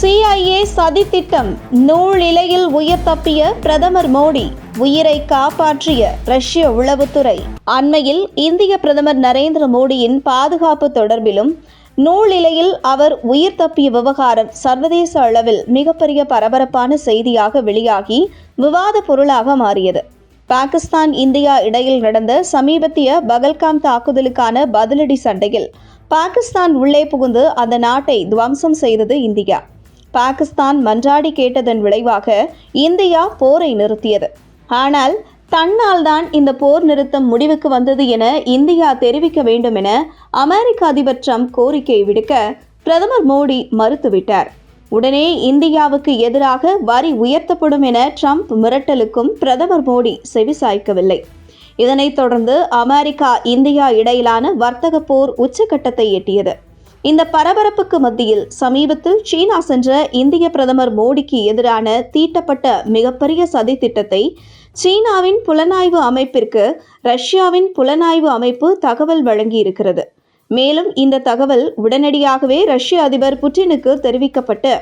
CIA சதித்திட்டம் நூலிலையில் உயிர் தப்பிய பிரதமர் மோடி உயிரை காப்பாற்றிய ரஷ்ய உளவுத்துறை. அண்மையில் இந்திய பிரதமர் நரேந்திர மோடியின் பாதுகாப்பு தொடர்பிலும் நூலிலையில் அவர் உயிர் தப்பிய விவகாரம் சர்வதேச அளவில் மிகப்பெரிய பரபரப்பான செய்தியாக வெளியாகி விவாத பொருளாக மாறியது. பாகிஸ்தான் இந்தியா இடையில் நடந்த சமீபத்திய பகல்காம் தாக்குதலுக்கான பதிலடி சண்டையில் பாகிஸ்தான் உள்ளே புகுந்து அந்த நாட்டை துவம்சம் செய்தது இந்தியா. பாகிஸ்தான் மன்றாடி கேட்டதன் விளைவாக இந்தியா போரை நிறுத்தியது. ஆனால் தன்னால் தான் இந்த போர் நிறுத்தம் முடிவுக்கு வந்தது என இந்தியா தெரிவிக்க வேண்டும் என அமெரிக்க அதிபர் ட்ரம்ப் கோரிக்கை விடுக்க பிரதமர் மோடி மறுத்துவிட்டார். உடனே இந்தியாவுக்கு எதிராக வரி உயர்த்தப்படும் என ட்ரம்ப் மிரட்டலுக்கும் பிரதமர் மோடி செவிசாய்க்கவில்லை இதனைத் தொடர்ந்து அமெரிக்கா இந்தியா இடையிலான வர்த்தக போர் உச்சக்கட்டத்தை எட்டியது. இந்த பரபரப்புக்கு மத்தியில் சமீபத்தில் சீனா சென்ற இந்திய பிரதமர் மோடிக்கு எதிரான தீட்டப்பட்ட மிகப்பெரிய சதி திட்டத்தை சீனாவின் புலனாய்வு அமைப்பிற்கு ரஷ்யாவின் புலனாய்வு அமைப்பு தகவல் வழங்கியிருக்கிறது. மேலும் இந்த தகவல் உடனடியாகவே ரஷ்ய அதிபர் புட்டினுக்கு தெரிவிக்கப்பட்டு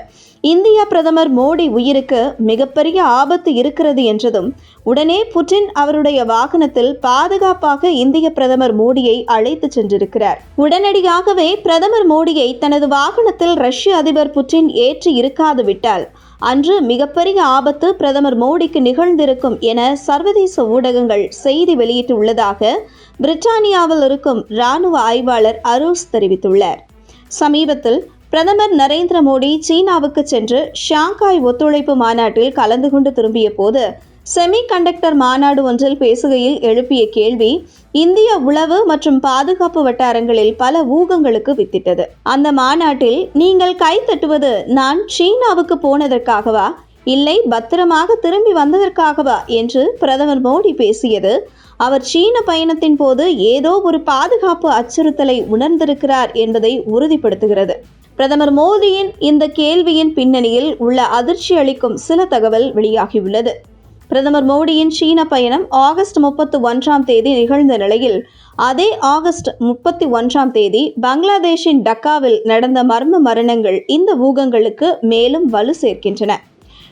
இந்திய பிரதமர் மோடி உயிருக்கு மிகப்பெரிய ஆபத்து இருக்கிறது என்றதும் உடனே புட்டின் அவருடைய வாகனத்தில் பாதுகாப்பாக இந்திய பிரதமர் மோடியை அழைத்து சென்றிருக்கிறார். உடனடியாகவே பிரதமர் மோடியை தனது வாகனத்தில் ரஷ்ய அதிபர் புட்டின் ஏற்றி இருக்காது விட்டால் அன்று மிகப்பெரிய ஆபத்து பிரதமர் மோடிக்கு நிகழ்ந்திருக்கும் என சர்வதேச ஊடகங்கள் செய்தி வெளியிட்டுள்ளதாக பிரிட்டானியாவில் இருக்கும் இராணுவ ஆய்வாளர் அரூஸ் தெரிவித்துள்ளார். சமீபத்தில் பிரதமர் நரேந்திர மோடி சீனாவுக்கு சென்று ஷாங்காய் ஒத்துழைப்பு மாநாட்டில் கலந்து கொண்டு திரும்பிய போது செமி கண்டக்டர் மாநாடு ஒன்றில் பேசுகையில் எழுப்பிய கேள்வி இந்திய உளவு மற்றும் பாதுகாப்பு வட்டாரங்களில் பல ஊகங்களுக்கு வித்திட்டது. அந்த மாநாட்டில் நீங்கள் கை தட்டுவது நான் சீனாவுக்கு போனதற்காகவா? இல்லை பத்திரமாக திரும்பி வந்ததற்காகவா? என்று பிரதமர் மோடி பேசியது அவர் சீன பயணத்தின் போது ஏதோ ஒரு பாதுகாப்பு அச்சுறுத்தலை உணர்ந்திருக்கிறார் என்பதை உறுதிப்படுத்துகிறது. பிரதமர் மோடியின் இந்த கேள்வியின் பின்னணியில் உள்ள அதிர்ச்சி அளிக்கும் சில தகவல் வெளியாகியுள்ளது. பிரதமர் மோடியின் சீன பயணம் ஆகஸ்ட் முப்பத்தி ஒன்றாம் தேதி நிகழ்ந்த நிலையில் அதே ஆகஸ்ட் முப்பத்தி ஒன்றாம் தேதி பங்களாதேஷின் டக்காவில் நடந்த மர்ம மரணங்கள் இந்த ஊகங்களுக்கு மேலும் வலு சேர்க்கின்றன.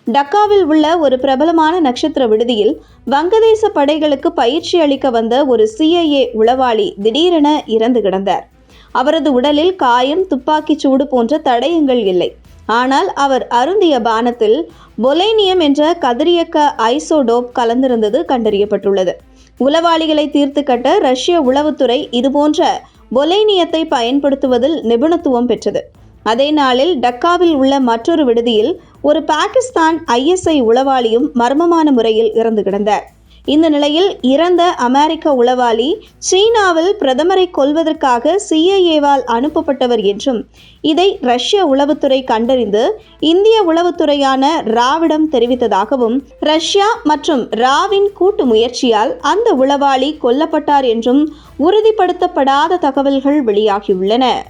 டக்காவில் உள்ள ஒரு பிரபலமான நட்சத்திர விடுதியில் வங்கதேச படைகளுக்கு பயிற்சி அளிக்க வந்த ஒரு சிஐஏ உளவாளி திடீரென இறந்து கிடந்தார். அவரது உடலில் காயம் துப்பாக்கிச் சூடு போன்ற தடயங்கள் இல்லை. ஆனால் அவர் அருந்திய பானத்தில் பொலேனியம் என்ற கதிரியக்க ஐசோடோப் கலந்திருந்தது கண்டறியப்பட்டுள்ளது. உளவாளிகளை தீர்த்து கட்ட ரஷ்ய உளவுத்துறை இதுபோன்ற பொலேனியத்தை பயன்படுத்துவதில் நிபுணத்துவம் பெற்றது. அதே நாளில் டக்காவில் உள்ள மற்றொரு விடுதியில் ஒரு பாகிஸ்தான் ஐஎஸ்ஐ உளவாளியும் மர்மமான முறையில் இறந்து கிடந்தார். இந்த நிலையில் இறந்த அமெரிக்க உளவாளி சீனாவில் பிரதமரை கொல்வதற்காக சிஐஏவால் அனுப்பப்பட்டவர் என்றும் இதை ரஷ்ய உளவுத்துறை கண்டறிந்து இந்திய உளவுத்துறையான ராவிடம் தெரிவித்ததாகவும் ரஷ்யா மற்றும் ராவின் கூட்டு முயற்சியால் அந்த உளவாளி கொல்லப்பட்டார் என்றும் உறுதிப்படுத்தப்படாத தகவல்கள் வெளியாகியுள்ளன.